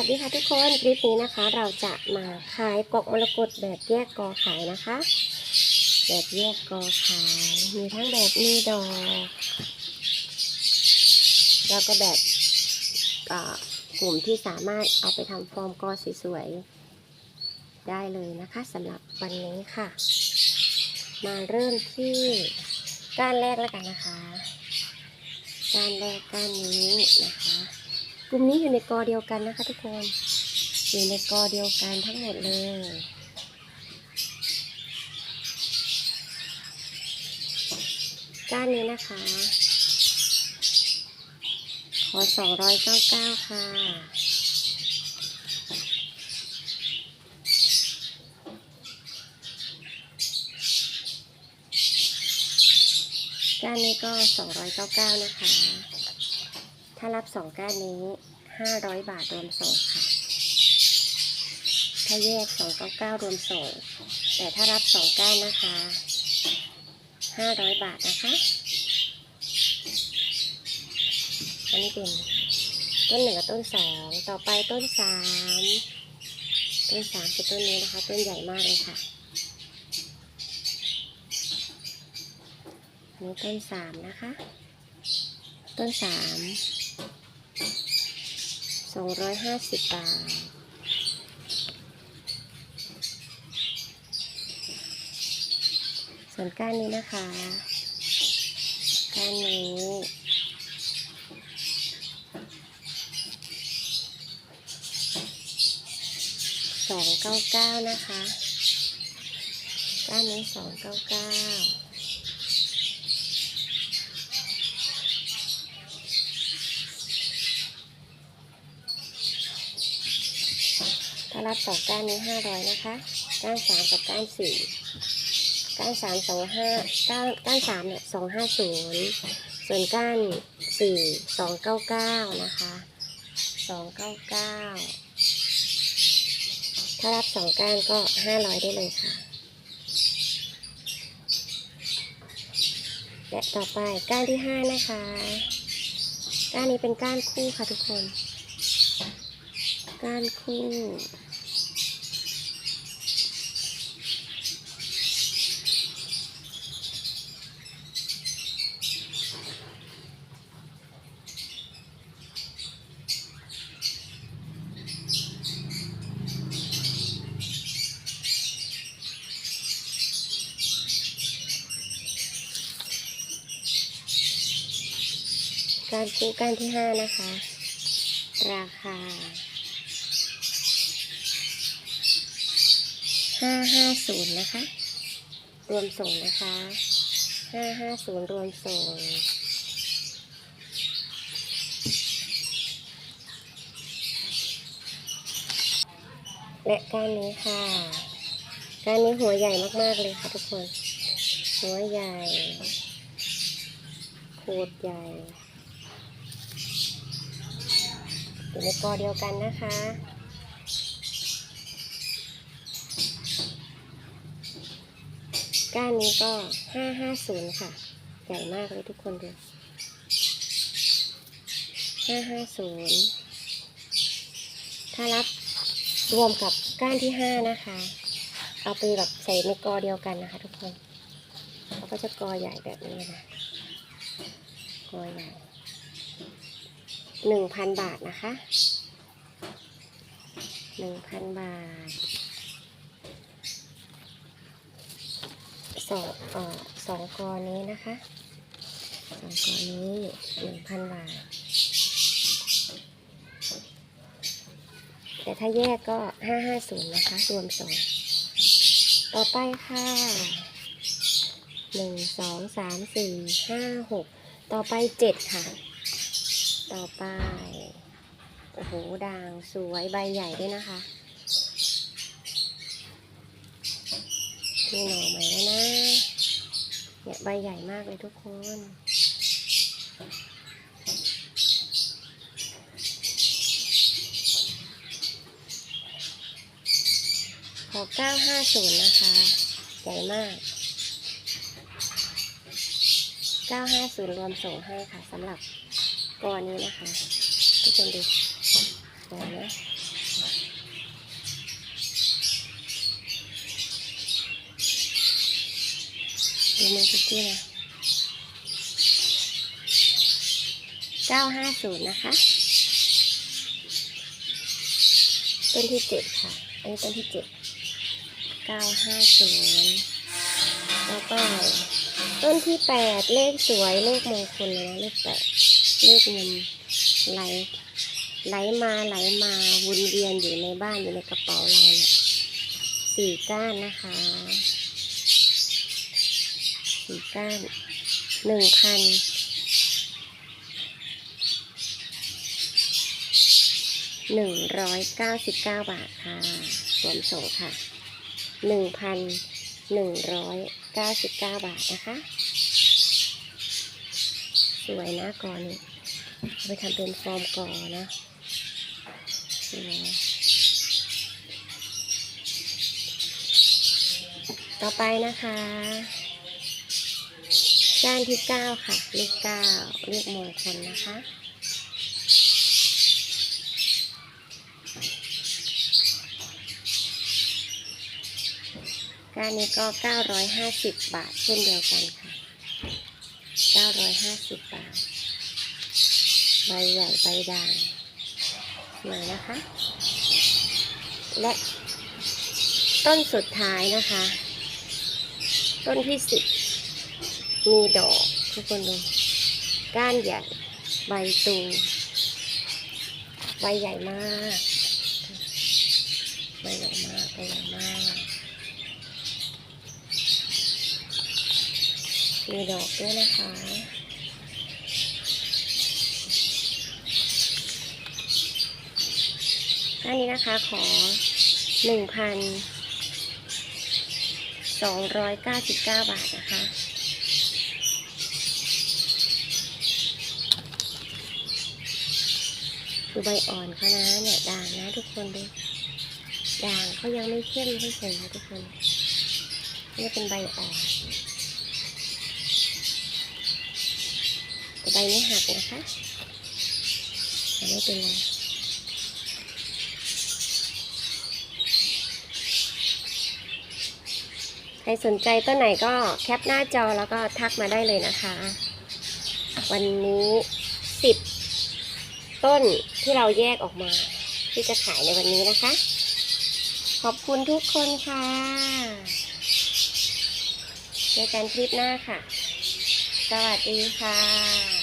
วัสดีค่ะทุกคนคลิปนี้นะคะ เราจะมาขายกอกมรกตแบบแยกกอขายนะคะ แบบแยกกอขาย มีทั้งแบบมีดอกแล้วก็แบบกลุ่มที่สามารถเอาไปทำฟอร์มกอสวยๆได้เลยนะคะสำหรับวันนี้ค่ะ มาเริ่มที่ก้านแรกแล้วกันนะคะ ก้านแรกก้านนี้นะคะ กลุ่มนี้อยู่ในกอเดียวกันนะคะ ทุกคน อยู่ในกอเดียวกันทั้งหมดเลย ก้านนี้นะคะ ขอ 299 ค่ะก้านนี้ก็ 299 นะคะ ถ้ารับสองก้านนี้ห้าร้อยบาทรวมส่งค่ะ ถ้าแยกสองเก้าเก้ารวมส่ง แต่ถ้ารับสองก้านนะคะห้าร้อยบาทนะคะ อันนี้เป็นต้นหนึ่งกับต้นสองต่อไปต้นสามต้นสามคือต้นนี้นะคะ ต้นใหญ่มากเลยค่ะอันนี้ต้นสามนะคะ ต้นสาม สองร้อยห้าสิบบาท ส่วนก้านนี้นะคะ ก้านนี้สองเก้าเก้านะคะ ก้านนี้สองเก้าเก้า ถ้ารับสองก้านนี้ห้าร้อยนะคะก้านสามกับก้านสี่ก้านสามสองห้าก้านก้านสามเนี่ยสองห้าศูนย์ส่วนก้านสี่สองเก้าเก้านะคะสองเก้าเก้าถ้ารับสองก้านก็ห้าร้อยได้เลยค่ะ และต่อไปก้านที่ห้านะคะ ก้านนี้เป็นก้านคู่ค่ะทุกคน ก้านคู่ การคู่ก้านที่ห้านะคะ ราคาห้าห้าศูนย์นะคะ รวมส่งนะคะห้าห้าศูนย์รวมส่งและก้านนี้ค่ะ ก้านนี้หัวใหญ่มากๆเลยค่ะทุกคน หัวใหญ่โคตรใหญ่ อยู่ในกอเดียวกันนะคะ ก้านนี้ก็ห้าห้าศูนย์ค่ะ ใหญ่มากเลยทุกคนดูห้าห้าศูนย์ถ้ารับรวมกับก้านที่ห้านะคะ เอาไปแบบใส่ในกอเดียวกันนะคะทุกคนเขาก็จะกอใหญ่แบบนี้นะกอใหญ่ หนึ่งพันบาทนะคะหนึ่งพันบาทสองเอ่อสองกอนี้นะคะสองกอนี้หนึ่งพันบาท แต่ถ้าแยกก็ห้าห้าศูนย์นะคะ รวมส่งต่อไปค่ะหนึ่งสองสามสี่ห้าหกต่อไปเจ็ดค่ะ ต่อไป โอ้โห ด่างสวยใบใหญ่ด้วยนะคะมีหน่อใหม่แล้วนะ เนี่ยใบใหญ่มากเลยทุกคนขอ950 นะคะ ใหญ่มาก 950 รวมส่งให้ค่ะสำหรับ ก้อนนี้นะคะ ทุกคนดูดูนะดูมันคุกกี้นะเก้าห้าศูนย์นะคะ ต้นที่เจ็ดค่ะ อันนี้ต้นที่เจ็ดเก้าห้าศูนย์แล้วก็ต้นที่แปดเลขสวยเลขมงคลเลยนะเลขแปด ลขเงินไหลไหลมาไหลมาวนเวียนอยู่ในบ้านอยู่ในกระเป๋าเราเนี่ยสี่ก้านนะคะสี่ก้านหนึ่งพันหนึ่งร้อยเก้าสิบเก้าบาทค่ะรวมส่งค่ะหนึ่งพันหนึ่งร้อยเก้าสิบเก้าบาทนะคะ สวยนะก่อนนี้เอาไปทำเป็นฟอร์มก่อนะสวยต่อไปนะคะก้านที่เก้าค่ะเลขเก้าเลขมงคลนะคะก้านนี้ก็ 950 บาทเช่นเดียวกันค่ะ 950 บาท ใบใหญ่ใบด่างสวยนะคะ และต้นสุดท้ายนะคะ ต้นที่สิบมีดอกทุกคนดูก้านใหญ่ใบตูมใบใหญ่มากใบใหญ่มาก มีดอกด้วยนะคะอันนี้นะคะขอหนึ่งพันสองร้อยเก้าสิบเก้าบาทนะคะคือใบอ่อนเขานะเนี่ยด่างนะทุกคนดูด่างเขายังไม่เข้มไม่เฉยนะทุกคนนี่เป็นใบอ่อน แต่ ใบไม่หักนะคะไม่เป็นไรใครสนใจต้นไหนก็แคปหน้าจอแล้วก็ทักมาได้เลยนะคะ วันนี้สิบต้นที่เราแยกออกมา ที่จะขายในวันนี้นะคะ ขอบคุณทุกคนค่ะเจอกันคลิปหน้าค่ะ สวัสดีค่ะ